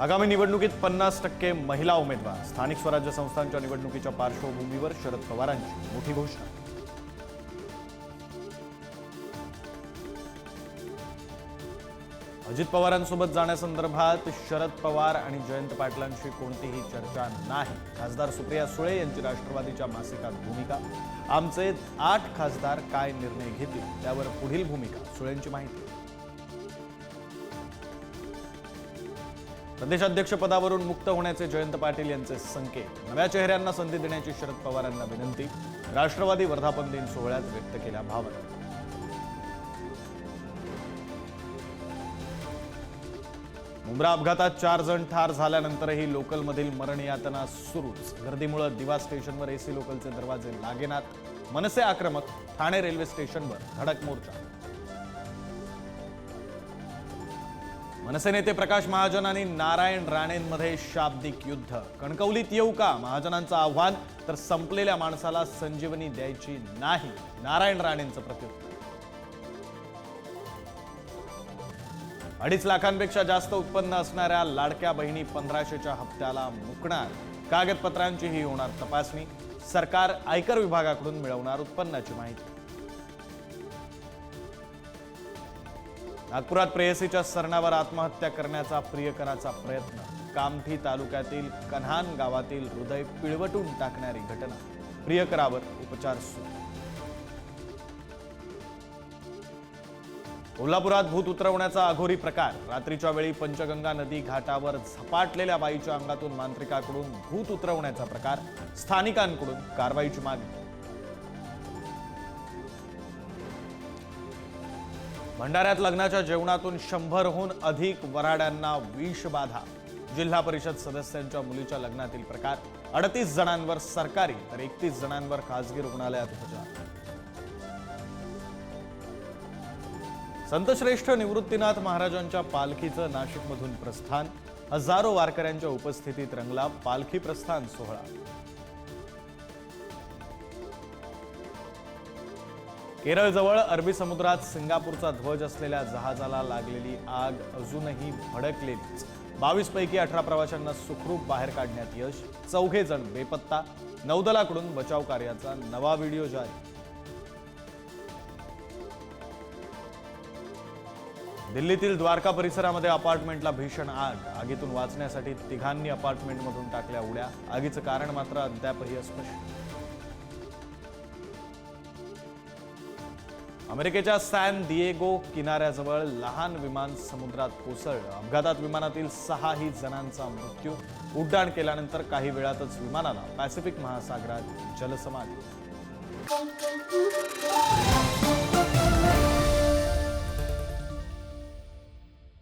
आगामी निवडणुकीत पन्नास टक्के महिला उमेदवार. स्थानिक स्वराज्य संस्थांच्या निवडणुकीच्या पार्श्वभूमीवर शरद पवारांची मोठी घोषणा. अजित पवारांसोबत जाण्यासंदर्भात शरद पवार आणि जयंत पाटलांशी कोणतीही चर्चा नाही. खासदार सुप्रिया सुळे यांची राष्ट्रवादीच्या मासिकात भूमिका. आमचे आठ खासदार काय निर्णय घेतील त्यावर पुढील भूमिका. सुळेंची माहिती. प्रदेशाध्यक्षपदावरून मुक्त होण्याचे जयंत पाटील यांचे संकेत. नव्या चेहऱ्यांना संधी देण्याची शरद पवारांना विनंती. राष्ट्रवादी वर्धापन दिन सोहळ्यात व्यक्त केल्या भावना. मुंब्रा अपघातात चार जण ठार झाल्यानंतरही लोकलमधील मरण यातना सुरूच. गर्दीमुळे दिवा स्टेशनवर एसी लोकलचे दरवाजे लागेनात. मनसे आक्रमक ठाणे रेल्वे स्टेशनवर धडक मोर्चा. मनसे नेते प्रकाश महाजन आणि नारायण राणेंमध्ये शाब्दिक युद्ध. कणकवलीत येऊ का? महाजनांचं आव्हान तर संपलेल्या माणसाला संजीवनी द्यायची नाही नारायण राणेंचं प्रत्युत्तर. अडीच लाखांपेक्षा जास्त उत्पन्न असणाऱ्या लाडक्या बहिणी पंधराशेच्या हप्त्याला मुकणार. कागदपत्रांचीही होणार तपासणी. सरकार आयकर विभागाकडून मिळवणार उत्पन्नाची माहिती. नागपुरात प्रेयसीच्या सरणावर आत्महत्या करण्याचा प्रियकराचा प्रयत्न. कामठी तालुक्यातील कन्हान गावातील हृदय पिळवटून टाकणारी घटना. प्रियकरावर उपचार सुरू. कोल्हापुरात भूत उतरवण्याचा अघोरी प्रकार. रात्रीच्या वेळी पंचगंगा नदी घाटावर झपाटलेल्या बाईच्या अंगातून मांत्रिकाकडून भूत उतरवण्याचा प्रकार. स्थानिकांकडून कारवाईची मागणी. भंडाऱ्यात लग्नाच्या जेवणातून शंभरहून अधिक वराड्यांना विषबाधा जिल्हा परिषद सदस्यांच्या मुलीच्या लग्नातील प्रकार अडतीस जणांवर सरकारी तर एकतीस जणांवर खासगी रुग्णालयात उपचार. संतश्रेष्ठ निवृत्तीनाथ महाराजांच्या पालखीचं नाशिकमधून प्रस्थान हजारो वारकऱ्यांच्या उपस्थितीत रंगला पालखी प्रस्थान सोहळा. केरळजवळ अरबी समुद्रात सिंगापूरचा ध्वज असलेल्या जहाजाला लागलेली आग अजूनही भडकलेलीच बावीस पैकी अठरा प्रवाशांना सुखरूप बाहेर काढण्यात यश चौघे जण बेपत्ता नौदलाकडून बचाव कार्याचा नवा व्हिडिओ जारी. दिल्लीतील द्वारका परिसरामध्ये अपार्टमेंटला भीषण आग आगीतून वाचण्यासाठी तिघांनी अपार्टमेंटमधून टाकल्या उड्या. आगीचं कारण मात्र अद्यापही अस्पष्ट. अमेरिकेच्या सॅन दिएगो किनाऱ्याजवळ लहान विमान समुद्रात कोसळलं. अपघातात विमानातील सहाही जणांचा मृत्यू. उड्डाण केल्यानंतर काही वेळातच विमानाला पॅसिफिक महासागरात जलसमाधी.